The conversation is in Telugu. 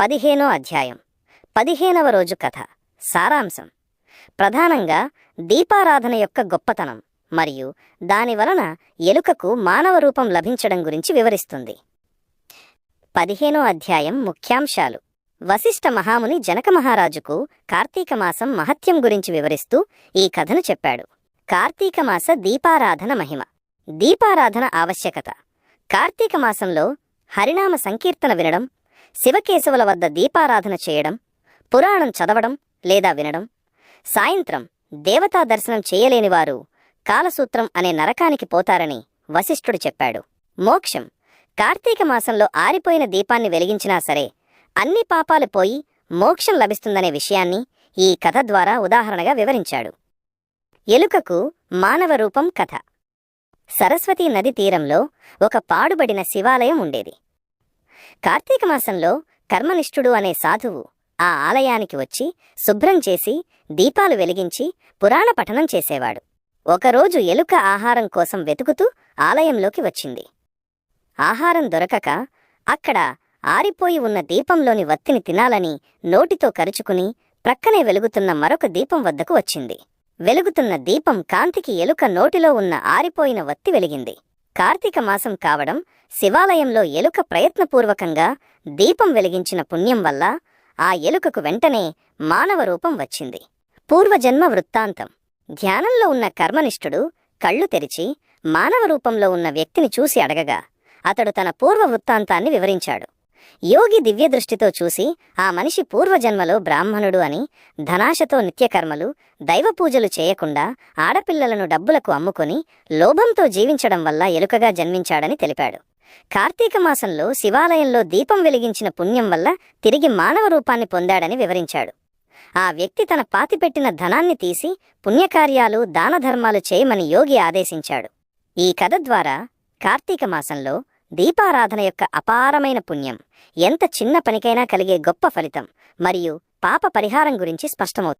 పదిహేనో అధ్యాయం. పదిహేనవ రోజు కథ. సారాంశం. ప్రధానంగా దీపారాధన యొక్క గొప్పతనం మరియు దాని వలన ఎలుకకు మానవ రూపం లభించడం గురించి వివరిస్తుంది. పదిహేనో అధ్యాయం ముఖ్యాంశాలు. వశిష్ఠ మహాముని జనక మహారాజుకు కార్తీక మాసం మహత్యం గురించి వివరిస్తూ ఈ కథను చెప్పాడు. కార్తీక మాస దీపారాధన మహిమ. దీపారాధన ఆవశ్యకత. కార్తీక మాసంలో హరినామ సంకీర్తన వినడం శివకేశవుల వద్ద దీపారాధన చేయడం పురాణం చదవడం లేదా వినడం సాయంత్రం దేవతా దర్శనం చేయలేనివారు కాలసూత్రం అనే నరకానికి పోతారని వశిష్ఠుడు చెప్పాడు. మోక్షం. కార్తీక మాసంలో ఆరిపోయిన దీపాన్ని వెలిగించినా సరే అన్ని పాపాలు పోయి మోక్షం లభిస్తుందనే విషయాన్ని ఈ కథ ద్వారా ఉదాహరణగా వివరించాడు. ఎలుకకు మానవ రూపం కథ. సరస్వతీ నది తీరంలో ఒక పాడుబడిన శివాలయం ఉండేది. కార్తీక మాసంలో కర్మనిష్ఠుడు అనే సాధువు ఆ ఆలయానికి వచ్చి శుభ్రం చేసి దీపాలు వెలిగించి పురాణ పఠనం చేసేవాడు. ఒకరోజు ఎలుక ఆహారం కోసం వెతుకుతూ ఆలయంలోకి వచ్చింది. ఆహారం దొరకక అక్కడ ఆరిపోయి ఉన్న దీపంలోని వత్తిని తినాలని నోటితో కరుచుకుని ప్రక్కనే వెలుగుతున్న మరొక దీపం వద్దకు వచ్చింది. వెలుగుతున్న దీపం కాంతికి ఎలుక నోటిలో ఉన్న ఆరిపోయిన వత్తి వెలిగింది. కార్తీక మాసం కావడం శివాలయంలో ఎలుక ప్రయత్నపూర్వకంగా దీపం వెలిగించిన పుణ్యం వల్ల ఆ ఎలుకకు వెంటనే మానవ రూపం వచ్చింది. పూర్వజన్మ వృత్తాంతం. ధ్యానంలో ఉన్న కర్మనిష్ఠుడు కళ్ళు తెరిచి మానవ రూపంలో ఉన్న వ్యక్తిని చూసి అడగగా అతడు తన పూర్వ వృత్తాంతాన్ని వివరించాడు. యోగి దివ్యదృష్టితో చూసి ఆ మనిషి పూర్వజన్మలో బ్రాహ్మణుడు అని ధనాశతో నిత్యకర్మలు దైవపూజలు చేయకుండా ఆడపిల్లలను డబ్బులకు అమ్ముకొని లోభంతో జీవించడం వల్ల ఎలుకగా జన్మించాడని తెలిపాడు. కార్తీక మాసంలో శివాలయంలో దీపం వెలిగించిన పుణ్యం వల్ల తిరిగి మానవ రూపాన్ని పొందాడని వివరించాడు. ఆ వ్యక్తి తన పాతిపెట్టిన ధనాన్ని తీసి పుణ్యకార్యాలు దానధర్మాలు చేయమని యోగి ఆదేశించాడు. ఈ కథ ద్వారా కార్తీక మాసంలో దీపారాధన యొక్క అపారమైన పుణ్యం. ఎంత చిన్న పనికైనా కలిగే గొప్ప ఫలితం. మరియు పాప పరిహారం గురించి స్పష్టమవుతుంది.